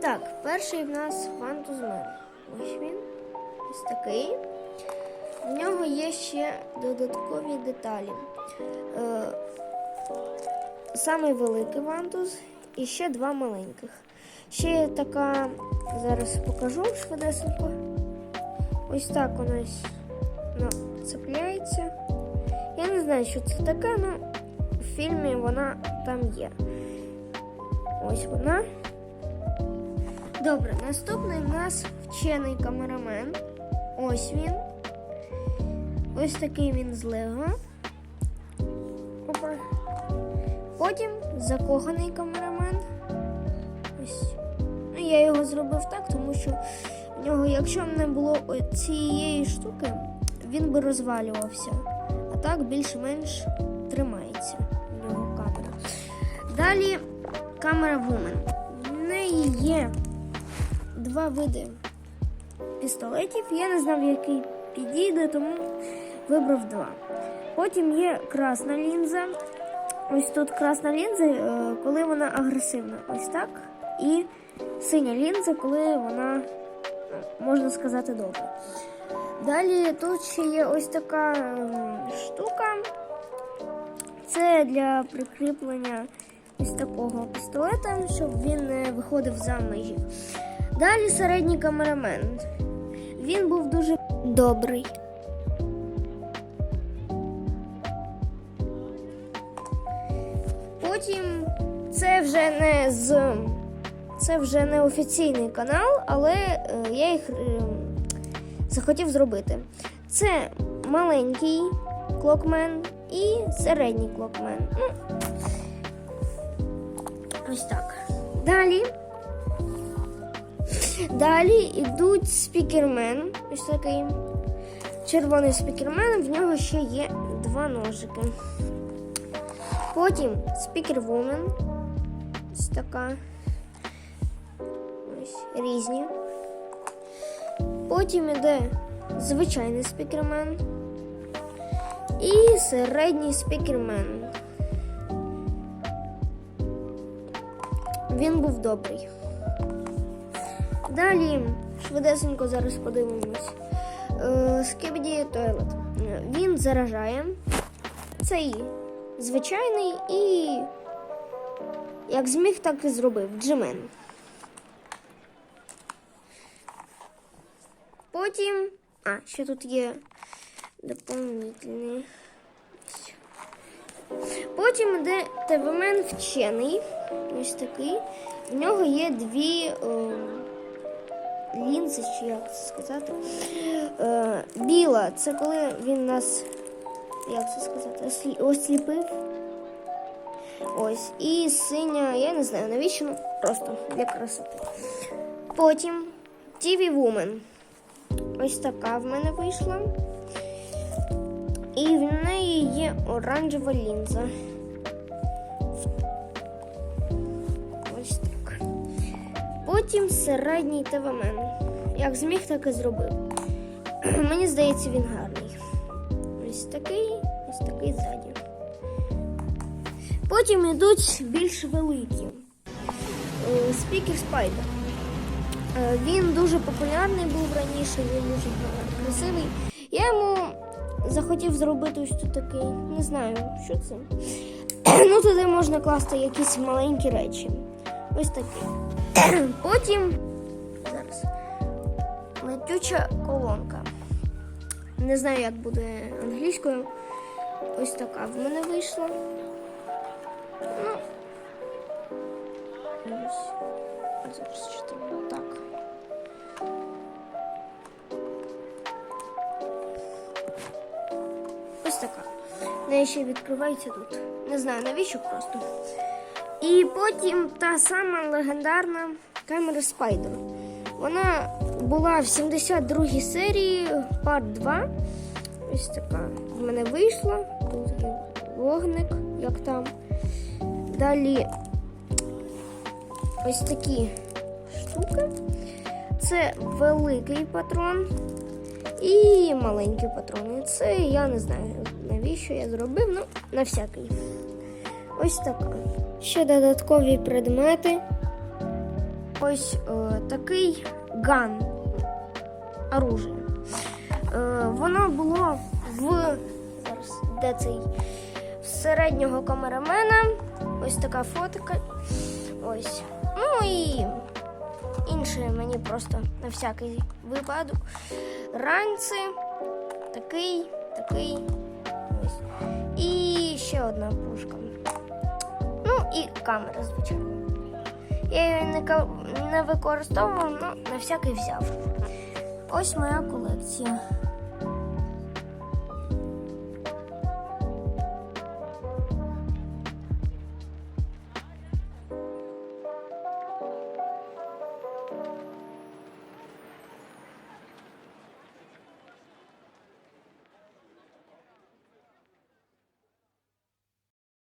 так, перший в нас фантузмен. Ось він. Ось такий. В нього є ще додаткові деталі. Е, самий великий вантуз і ще два маленьких. Ще є така, зараз покажу швидесенько. Ось так у нас ну, цепляється. Я не знаю, що це таке, але в фільмі вона там є. Ось вона. Добре, наступний в нас вчений камерамен. Ось він. Ось такий він з Лего. Опа. Потім закоханий камерамен. Ось. Ну, я його зробив так, тому що в нього, якщо б не було цієї штуки, він би розвалювався. А так більш-менш тримається в нього камера. Далі камера Woman. В неї є два види пістолетів. Я не знав, який підійде, тому вибрав два. Потім є красна лінза. Ось тут красна лінза, е, коли вона агресивна. Ось так. І синя лінза, коли вона, ну, можна сказати, добра. Далі тут ще є ось така ем, штука. Це для прикріплення ось такого пістолета, щоб він не виходив за межі. Далі середній камерамен. Він був дуже добрий. Потім це вже не з це вже не офіційний канал, але е, я їх е, захотів зробити. Це маленький клокмен і середній клокмен. Ну, ось так. Далі. Далі йдуть спікермен. Ось такий червоний спікермен, в нього ще є два ножики. Потім спікервумен. Ось така. Ось різні. Потім іде звичайний спікермен і середній спікермен. Він був добрий. Далі швидесенько зараз подивимось. Скибді Тойлет. Він заражає. Цей звичайний і як зміг, так і зробив. Джимен. Потім. А, ще тут є доповнительний. Потім йде ТВмен вчений. Ось такий. В нього є дві о, лінзи, чи як це сказати. Е, біла це коли він нас, як це сказати, ослі- осліпив. Ось. І синя, я не знаю навіщо, ну просто для красоти. Потім TV Woman. Ось така в мене вийшла. І в неї є оранжева лінза. Потім середній ТВМен. Як зміг, так і зробив. Мені здається, він гарний. Ось такий, ось такий ззаді. Потім йдуть більш великі. Спікер Спайдер. Він дуже популярний був раніше, він дуже красивий. Я йому захотів зробити ось тут такий, не знаю, що це. ну, туди можна класти якісь маленькі речі. Ось такий. Потім зараз летюча колонка. Не знаю, як буде англійською. Ось така в мене вийшла. Ну, ось. Зараз що так. Ось така. В неї ще відкривається тут. Не знаю навіщо просто. І потім та сама легендарна камера Спайдер. Вона була в 72-й серії, парт 2. Ось така в мене вийшла. Тут є вогник, як там. Далі ось такі штуки. Це великий патрон і маленький патрон. І це я не знаю, навіщо я зробив, ну, на всякий. Ось така. Ще додаткові предмети. ось е, такий ган оружие. Е, воно було в зараз де цей середнього камерамена. Ось така фотка. Ось. Ну і інше мені просто на всякий випадок. Ранці, такий, такий. Ось. І ще одна пушка. Ну і камера, звичайно. Я її не, не використовував, але на всякий взяв. Ось моя колекція.